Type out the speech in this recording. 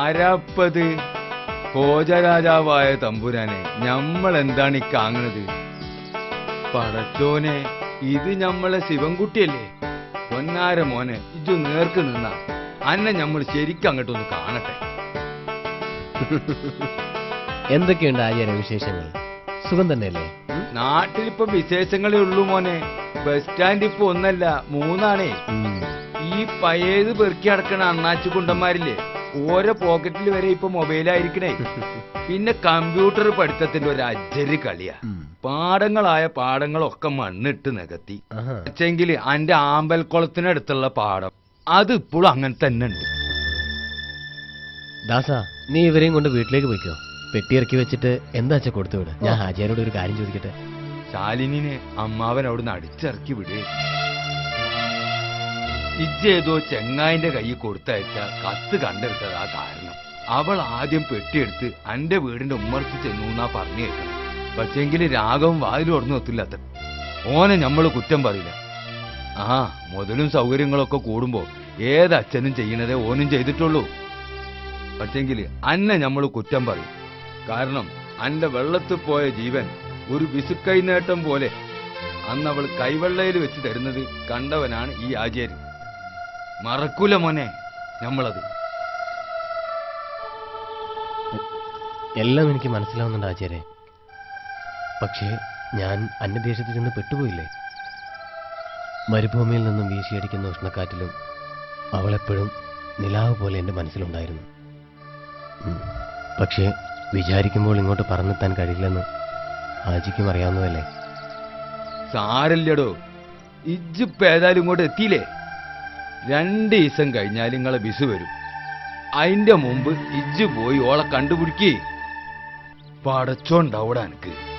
ആരാപ്പത്? ഭോജരാജാവായ തമ്പുരാനെ നമ്മൾ എന്താണ് ഈ കാങ്ങണത് പടച്ചോനെ ഇത് നമ്മളെ ശിവൻകുട്ടിയല്ലേ? പൊന്നാര മോനെ ഇജു നേർക്ക് നിന്ന. അന്നെ നമ്മൾ ശരിക്കും അങ്ങോട്ടൊന്ന് കാണട്ടെ. എന്തൊക്കെയുണ്ട് ആചാര്യ വിശേഷങ്ങൾ? സുഖം തന്നെയല്ലേ? നാട്ടിലിപ്പോ വിശേഷങ്ങളേ ഉള്ളൂ മോനെ. ബസ് സ്റ്റാൻഡ് ഇപ്പൊ ഒന്നല്ല മൂന്നാണേ. ഈ പയേത് പെറുക്കി അടക്കണ അണ്ണാച്ചു കുണ്ടന്മാരില്ലേ? ഓരോ പോക്കറ്റിൽ വരെ ഇപ്പൊ മൊബൈലായിരിക്കണേ പിന്നെ കമ്പ്യൂട്ടർ പഠിത്തത്തിന്റെ ഒരു അജ്ജരി കളിയാ. പാടങ്ങളായ പാടങ്ങളൊക്കെ മണ്ണിട്ട് നികത്തി. പക്ഷെങ്കിൽ അന്റെ ആമ്പൽക്കുളത്തിനടുത്തുള്ള പാടം. അത് ഇപ്പോഴും അങ്ങനെ തന്നെ ഉണ്ട് ദാസ നീ ഇവരെയും കൊണ്ട് വീട്ടിലേക്ക് പോയിക്കോ. പെട്ടി ഇറക്കി വെച്ചിട്ട് എന്താ വെച്ചാ കൊടുത്തു വിട്? ഞാൻ ഹാജിയാരോട് ഒരു കാര്യം ചോദിക്കട്ടെ? ശാലിനിനെ അമ്മാവൻ അവിടുന്ന് അടിച്ചിറക്കി വിടേ. ഇജ്ജേതോ ചെങ്ങായിന്റെ കൈ കൊടുത്തയച്ച കത്ത് ആ കാരണം. അവൾ ആദ്യം പെട്ടിയെടുത്ത് അന്റെ വീടിന്റെ ഉമ്മർത്ത് ചെന്നു എന്നാ പറഞ്ഞു കേൾക്കണം. പക്ഷെങ്കിൽ രാഗവും വായിലും ഉടന്നു എത്തില്ലാത്ത ഓനെ നമ്മൾ കുറ്റം പറയില്ല. ആ മുതലും സൗകര്യങ്ങളൊക്കെ കൂടുമ്പോ അച്ഛനും ചെയ്യണതേ ഓനും ചെയ്തിട്ടുള്ളൂ. പക്ഷെങ്കിൽ അന്നെ നമ്മൾ കുറ്റം പറയും. കാരണം അന്റെ വെള്ളത്തിൽ പോയ ജീവൻ ഒരു വിസുക്കൈ നേട്ടം പോലെ അന്ന് അവൾ കൈവെള്ളയിൽ വെച്ച് തരുന്നത് കണ്ടവനാണ് ഈ ആചാര്യൻ മറക്കൂല മോനെ നമ്മളത്. എല്ലാം എനിക്ക് മനസ്സിലാവുന്നുണ്ട് ആചാര്യ. പക്ഷേ ഞാൻ അന്യദേശത്ത് ചെന്ന് പെട്ടുപോയില്ലേ? മരുഭൂമിയിൽ നിന്നും വീശിയടിക്കുന്ന ഉഷ്ണക്കാറ്റിലും അവളെപ്പോഴും നിലാവ് പോലെ എന്റെ മനസ്സിലുണ്ടായിരുന്നു. പക്ഷെ വിചാരിക്കുമ്പോൾ ഇങ്ങോട്ട് പറഞ്ഞെത്താൻ കഴിയില്ലെന്ന് ആജിക്കും അറിയാവുന്നതല്ലേ? സാരല്ലടോ ഇജ്ജിപ്പ് ഏതായാലും ഇങ്ങോട്ട് എത്തിയില്ലേ? രണ്ട് ദിവസം കഴിഞ്ഞാൽ നിങ്ങളെ ബിസ് വരും. അതിന്റെ മുമ്പ് ഇജ്ജ് പോയി ഓളെ കണ്ടുപിടിക്കേ. പടച്ചോണ്ടാവൂടാ എനിക്ക്.